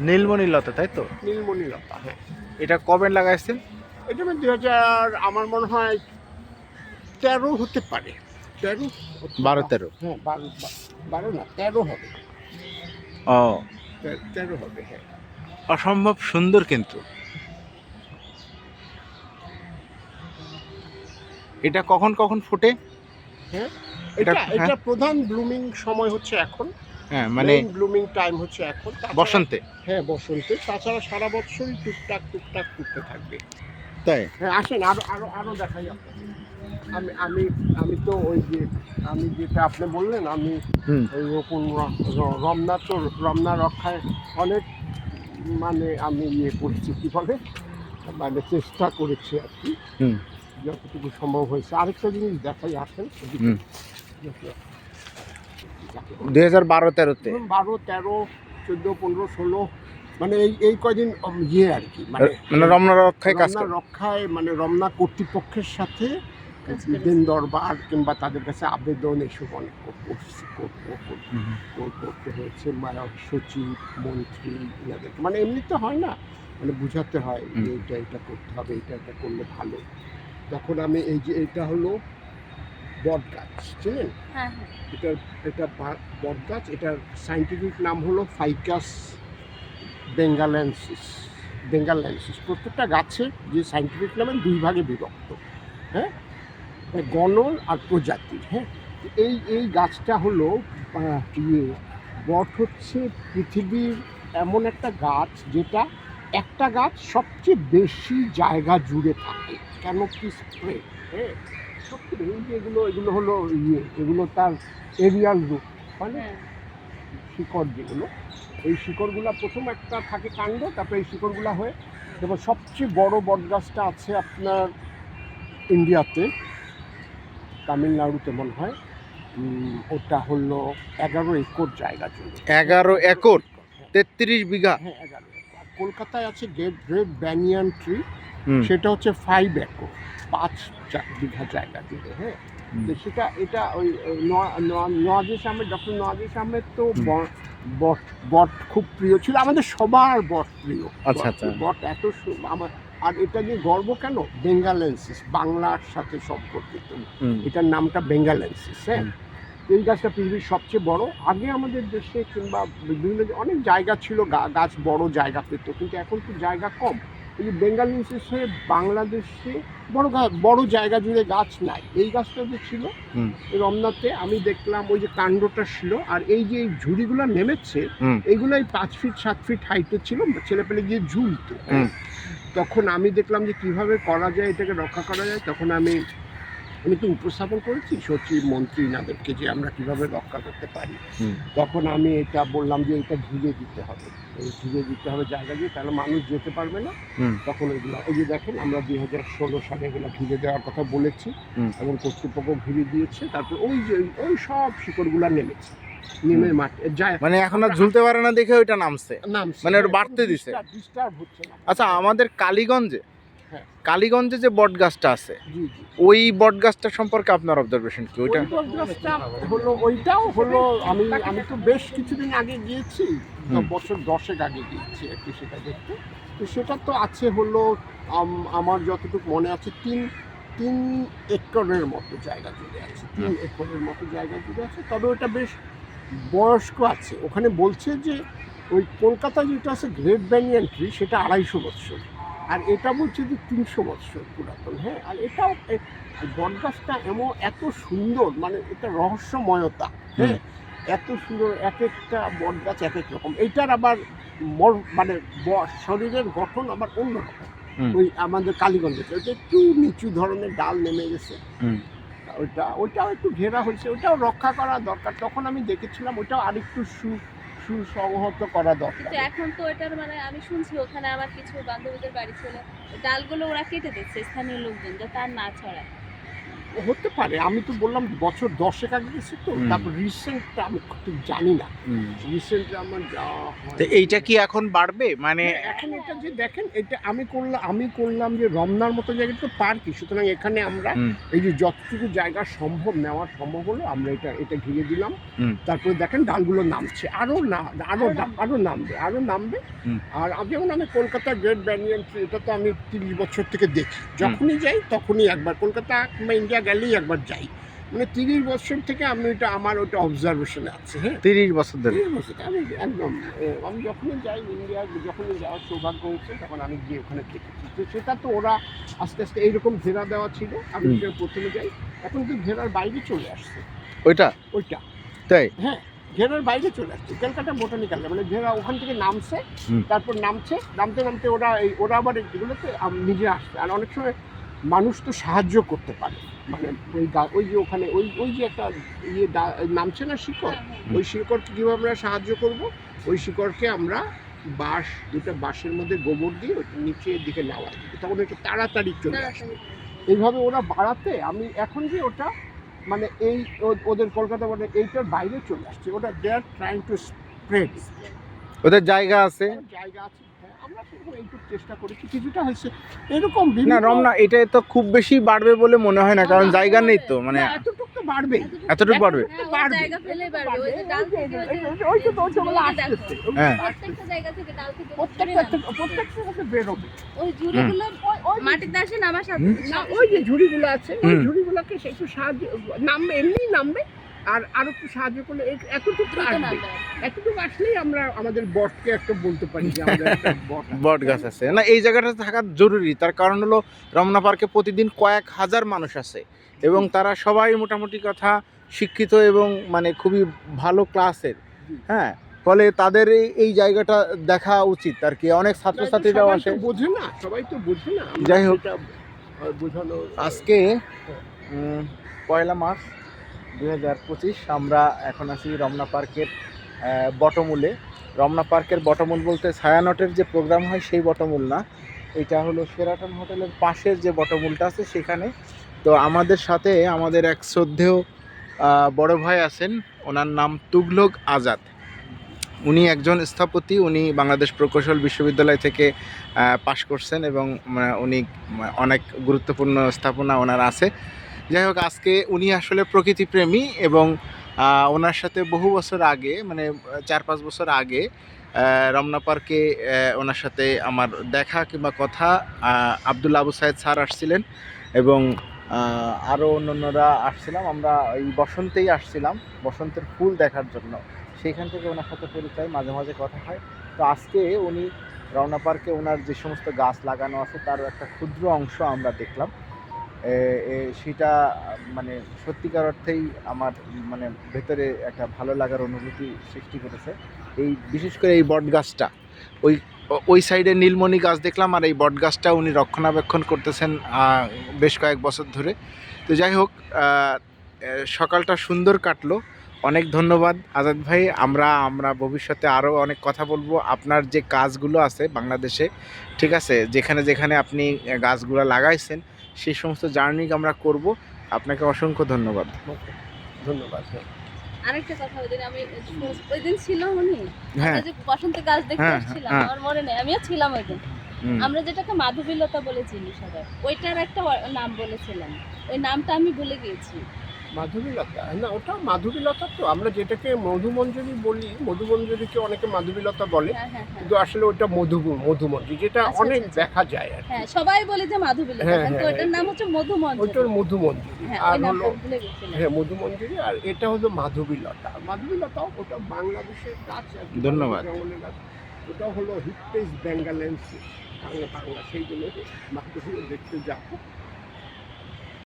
নীলমণি লতা তাই তো? নীলমণি লতা হ্যাঁ। এটা কবে লাগাইছেন? এটা আমি দুই হাজার আমার মনে হয় তেরো হতে পারে। তেরো বারো তেরো? হ্যাঁ বারো বারো না তেরো হবে। ও। তেরো হবে হ্যাঁ। অসম্ভব সুন্দর কিন্তু। এটা কখন কখন ফুটে? হ্যাঁ এটা- এটা এটা প্রধান ব্লুমিং সময় হচ্ছে এখন। হ্যাঁ মানে ব্লুমিং টাইম হচ্ছে এখন। বসন্তে। হ্যাঁ বসন্তে। তাছাড়া সারা বছরই টুকটাক টুকটাক টুকতে থাকবে। তাই? হ্যাঁ আসেন আরও আরও আরও দেখাই আপনাকে। আমি আমি আমি তো ওই যে আমি যেটা আপনি বললেন আমি ওই রকম র- র- রমনা তো রমনা রক্ষায় অনেক মানে আমি ইয়ে করেছি কি বলে? মানে চেষ্টা করেছি আর কি। হুম। যতটুকু সম্ভব হয়েছে। আরেকটা জিনিস দেখাই আসেন। দুই হাজার বারো তেরোতে। বারো তেরো চোদ্দ পনেরো ষোলো মানে এই এই কয়দিন ইয়ে আর কি মানে মানে রমনা রক্ষায় কাজ রক্ষায় মানে রমনা কর্তৃপক্ষের সাথে দিন দরবার কিংবা তাদের কাছে আবেদন এসব অনেক করতে হয়েছে। মানে সচিব মন্ত্রী এনাদের মানে এমনি তো হয় না মানে বুঝাতে হয় যে। এটা এটা করতে হবে এটা এটা করলে ভালো। তখন আমি এই যে এটা হলো বট গাছ চিনেন হ্যাঁ হ্যাঁ। এটা এটা বট গাছ এটার সাইন্টিফিক নাম হলো ফাইকাস বেঙ্গালেন্সিস বেঙ্গালেন্সিস প্রত্যেকটা গাছের যে সাইন্টিফিক নামে দুই ভাগে বিভক্ত হ্যাঁ? গণন আর প্রজাতির হ্যাঁ? এই এই গাছটা হলো ইয়ে বট হচ্ছে পৃথিবীর এমন একটা গাছ যেটা একটা গাছ সবচেয়ে বেশি জায়গা জুড়ে থাকে। কেন কি স্প্রে হ্যাঁ? সবচেয়ে এই যে এগুলো এগুলো হলো ইয়ে এগুলো তার এরিয়াল রুট মানে হ্যাঁ। শিকড় যেগুলো। এই শিকড়গুলো প্রথম একটা থাকে কাণ্ড তারপরে এই শিকড়গুলো হয়ে এবং সবচেয়ে বড় বটগাছটা আছে আপনার ইন্ডিয়াতে তামিলনাড়ুতে মনে হয়। ওটা হলো এগারো একর জায়গা জুড়ে এগারো একর তেত্রিশ বিঘা। হ্যাঁ এগারো একর। কলকাতায় আছে গ্রেট গ্রেট ব্যানিয়ান ট্রি সেটা হচ্ছে ফাইভ একর পাঁচ বিঘা জায়গা জুড়ে হ্যাঁ? সেটা এটা ওই নোয়া- আহমেদ ডক্টর নওয়াজিস আহমেদ তো। বট বট খুব প্রিয় ছিল। আমাদের সবার বট প্রিয়। আচ্ছা, বট- আচ্ছা। এত সু- আমার আর এটা নিয়ে গর্ব কেন? বেঙ্গালেন্সিস বাংলার সাথে সম্পর্কিত। এটার নামটা বেঙ্গালেন্সিস হ্যাঁ? এই গাছটা পৃথিবীর সবচেয়ে বড়। আগে আমাদের দেশে কিংবা বিভিন্ন অনেক জায়গা ছিল গাছ বড় জায়গা পেত কিন্তু এখন তো জায়গা কম। এই যে বেঙ্গালেন্সিসে বাংলাদেশে বড় বড় জায়গা জুড়ে গাছ নাই। এই গাছটা যে ছিল রমনাতে আমি দেখলাম ওই যে কাণ্ডটা ছিল আর এই যে এই ঝুড়িগুলো নেমেছে এইগুলো এই পাঁচ ফিট সাত ফিট হাইটে ছিল ছেলেপেলে গিয়ে ঝুলতো। তখন আমি দেখলাম যে কীভাবে করা যায় এটাকে রক্ষা করা যায় তখন আমি আমি তো উপস্থাপন করেছি সচিব মন্ত্রী নাদেরকে যে আমরা কীভাবে রক্ষা করতে পারি। তখন আমি এটা বললাম যে এটা ঘিরে দিতে হবে। ঘিরে দিতে হবে জায়গা দিয়ে তাহলে মানুষ যেতে পারবে না। তখন এগুলো এই যে দেখেন আমরা দুই হাজার ষোলো সালে এগুলো ঘিরে দেওয়ার কথা বলেছি। এবং কর্তৃপক্ষ ঘিরে দিয়েছে তারপর ওই যে ওই সব শিকড়গুলো নেমেছে। নেমে মাঠে যায় মানে এখন আর ঝুলতে পারে না দেখে ওইটা নামছে। নামছে। মানে বাড়তে দিছে। ডিস্টার্ব হচ্ছে আচ্ছা আমাদের কালীগঞ্জে। কালীগঞ্জে যে বট গাছটা আছে জি জি। ওই বট গাছটা সম্পর্কে আপনার অবজারভেশন কি? ওইটা হলো ওইটাও হলো আমি আমি তো বেশ কিছুদিন আগে গিয়েছি বছর দশেক আগে গিয়েছি আর কি সেটা দেখতে। তো সেটা তো আছে হলো আমার যতটুকু মনে আছে তিন তিন একরের মতো জায়গা জুড়ে আছে তিন একরের মতো জায়গা জুড়ে আছে তবে ওটা বেশ বয়স্ক আছে। ওখানে বলছে যে ওই কলকাতা যেটা আছে গ্রেট ব্যানিয়ান ট্রি সেটা আড়াইশো বৎসর। আর এটা বলছে যে তিনশো বৎসর পুরাতন হ্যাঁ? আর এটাও বটগাছটা এমন এত সুন্দর মানে এটা রহস্যময়তা হ্যাঁ? এত সুন্দর এক একটা বটগাছ এক এক রকম। এইটার আবার মানে শরীরের গঠন আবার অন্যরকম। ওই আমাদের কালীগঞ্জে ওইটা একটু নিচু ধরনের ডাল নেমে গেছে। ওইটা ওইটাও একটু ঘেরা হয়েছে ওইটাও রক্ষা করা দরকার। তখন আমি দেখেছিলাম ওইটাও আরেকটু সু সুসংহত করা দরকার। কিন্তু এখন তো এটার মানে আমি শুনছি ওখানে আমার কিছু বান্ধবীদের বাড়ি ছিল, ডালগুলো ওরা কেটে দিচ্ছে স্থানীয় লোকজন যাতে আর না ছড়ায়। হতে পারে আমি তো বললাম বছর দশেক আগে গেছি তো তারপর রিসেন্টটা আমি ঠিক জানি না। রিসেন্ট আমার যাওয়া হয়। তো এইটা কি এখন বাড়বে? মানে হ্যাঁ, এখন এটা যে দেখেন এটা আমি করলাম আমি করলাম যে রমনার মতো জায়গা তো পার্কই সুতরাং এখানে আমরা হুম। এই যে যতটুকু জায়গা সম্ভব নেওয়া সম্ভব হলো আমরা এটা এটা ঘিরে দিলাম। হুম। তারপরে দেখেন ডালগুলো নামছে আরও না আরও আরও নামবে। আরও নামবে হুম। আর আমি যেমন আমি কলকাতা গ্রেট ব্যানিয়ান ট্রি এটা তো আমি তিরিশ বছর থেকে দেখি। যখনই যাই তখনই একবার কলকাতা কিংবা ইন্ডিয়া গেলেই একবার যাই। মানে তিরিশ বছর থেকে আমি ওইটা আমার ওটা অবজারভেশনে আছে হ্যাঁ? তিরিশ বছর ধরে। আমি একদম আমি যখনই যাই ইন্ডিয়া যখনই যাওয়ার সৌভাগ্য হচ্ছে তখন আমি গিয়ে ওখানে দেখেছি। তো সেটা তো ওরা আস্তে আস্তে এইরকম ঘেরা দেওয়া ছিল আমি প্রথমে যাই এখন তো ঘেরার বাইরে চলে আসছে। ওইটা? ওইটা। তাই? হ্যাঁ ঘেরার বাইরে চলে আসছে ক্যালকাটা বোটানিক্যাল মানে ঘেরা ওখান থেকে নামছে তারপর নামছে নামতে নামতে ওরা এই ওরা আবার এগুলোতে নিজে আসছে। আর অনেক সময় মানুষ তো সাহায্য করতে পারে। মানে ওই গা- ওই যে ওখানে ওই ওই যে একটা ইয়ে দা- নামছে না শিকড়? ওই শিকড়কে কীভাবে আমরা সাহায্য করব? ওই শিকড়কে আমরা বাঁশ দুটো বাঁশের মধ্যে গোবর দিয়ে ওটা নিচের দিকে নেওয়া দিই তখন একটু তাড়াতাড়ি চলে আসবে এইভাবে ওরা বাড়াতে আমি এখন যে ওটা মানে এই ওদের কলকাতা মানে এইটার বাইরে চলে আসছে। ওটা they are trying to spread ওদের জায়গা আছে। জায়গা আছে। হ্যাঁ, আমরা সেরকম এইটুকু চেষ্টা করেছি কিছুটা হয়েছে এরকম না বিভিন্ন- রমনা এটা তো খুব বেশি বাড়বে বলে মনে হয় না কারণ জায়গা নেই তো মানে এতটুকু তো বাড়বেই এতটুকু বাড়বে হ্যাঁ, ওই বাড়বে। জায়গা ফেলেই বাড়বে। ওই যে তো। আসতেছে হ্যাঁ। আসতেছে। প্রত্যেকটা জায়গা থেকে ডাল থেকে প্রত্যেকটা প্রত্যেকটা থেকে বেরোবে ওই ঝুড়িগুলো মাটিতে আসে নামার সাথে ওই যে ঝুড়িগুলো আছে ওই ঝুড়িগুলোকে সে একটু সাহায্য নামবে এমনিই নামবে আর আরও একটু সাহায্য করলে এতটুকু আসবে। এতটুকু আসলেই আমরা আমাদের বটকে একটা বলতে পারি যে আমাদের একটা বট গাছ আছে। না এই জায়গাটা থাকা জরুরি। তার কারণ হলো রমনা পার্কে প্রতিদিন কয়েক হাজার মানুষ আছে এবং তারা সবাই মোটামুটি কথা শিক্ষিত এবং মানে খুবই ভালো ক্লাসের। হ্যাঁ ফলে তাদের এই- জায়গাটা দেখা উচিত আর কি। অনেক ছাত্রছাত্রীরাও আসে। বোঝে না সবাই তো বোঝে না। যাই হোক। বোঝানো আজকে পয়লা মার্চ দুই হাজার পঁচিশ আমরা এখন আছি রমনা পার্কের বটমূলে, রমনা পার্কের বটমূল বলতে ছায়ানটের যে প্রোগ্রাম হয় সেই বটমূল না। এটা হলো সেরাটন হোটেলের পাশের যে বটমূলটা আছে সেখানে। তো আমাদের সাথে আমাদের এক শ্রদ্ধেয় বড় ভাই আছেন, ওনার নাম তুগলক আজাদ। উনি একজন স্থপতি, উনি বাংলাদেশ প্রকৌশল বিশ্ববিদ্যালয় থেকে পাশ করছেন এবং উনি অনেক গুরুত্বপূর্ণ স্থাপনা ওনার আছে। যাই হোক, আজকে উনি আসলে প্রকৃতিপ্রেমী এবং ওনার সাথে বহু বছর আগে মানে চার পাঁচ বছর আগে রমনা পার্কে ওনার সাথে আমার দেখা কিংবা কথা আহ, আব্দুল আবু সাহেদ স্যার আসছিলেন এবং আরও অন্যান্যরা আসছিলাম। আমরা এই বসন্তেই আসছিলাম বসন্তের ফুল দেখার জন্য। সেইখান থেকে ওনার সাথে পরিচয় মাঝে মাঝে কথা হয়। তো আজকে উনি রমনা পার্কে ওনার যে সমস্ত গাছ লাগানো আছে তার একটা ক্ষুদ্র অংশ আমরা দেখলাম। সেটা মানে সত্যিকার অর্থেই আমার মানে ভেতরে একটা ভালো লাগার অনুভূতি সৃষ্টি করেছে। এই, বিশেষ করে এই বট গাছটা, ওই ওই সাইডে নীলমণি গাছ দেখলাম আর এই বট গাছটা উনি রক্ষণাবেক্ষণ করতেছেন বেশ কয়েক বছর ধরে। তো যাই হোক সকালটা সুন্দর কাটলো। অনেক ধন্যবাদ, আজাদ ভাই। আমরা আমরা ভবিষ্যতে আরও অনেক কথা বলব। আপনার যে কাজগুলো আছে বাংলাদেশে, ঠিক আছে? যেখানে যেখানে আপনি গাছগুলো লাগাইছেন সেই সমস্ত জার্নি আমরা করব। আপনাকে অসংখ্য ধন্যবাদ। ধন্যবাদ হ্যাঁ। আরেকটা কথা ওই দিন আমি ওই দিন ছিল উনি হ্যাঁ। যে বসন্ত গাছ দেখতে এসেছিলাম হ্যাঁ। আমার মনে নেই আমিও ছিলাম ওই দিন। আমরা যেটাকে মাধবীলতা বলে চিনি সবাই ওইটার একটা নাম বলেছিলাম। ওই নামটা আমি ভুলে গিয়েছি। মাধবীলতা। না ওটা মাধবীলতা তো আমরা যেটাকে মধুমঞ্জরি বলি মধুমঞ্জরিকে অনেকে মাধবীলতা বলে হ্যাঁ হ্যাঁ হ্যাঁ। কিন্তু আসলে ওটা মধু মধুমঞ্জরি যেটা আচ্ছা, অনেক আচ্ছা, আচ্ছা। দেখা যায় আর কি। হ্যাঁ সবাই বলে যে মাধবীলতা হ্যাঁ, কিন্তু হ্যাঁ, ওইটার নাম হচ্ছে মধুমঞ্জরি। ওইটার মধুমঞ্জরি। আর হলো হ্যাঁ মধুমঞ্জরি আর এটা হলো মাধবীলতা। মাধবীলতাও ওটা বাংলাদেশের গাছ আর ধন্যবাদ। ওটা হলো হিপটেস বেঙ্গালেন্স বাংলা বাংলা সেই জন্য মাধবী দেখতে যাব।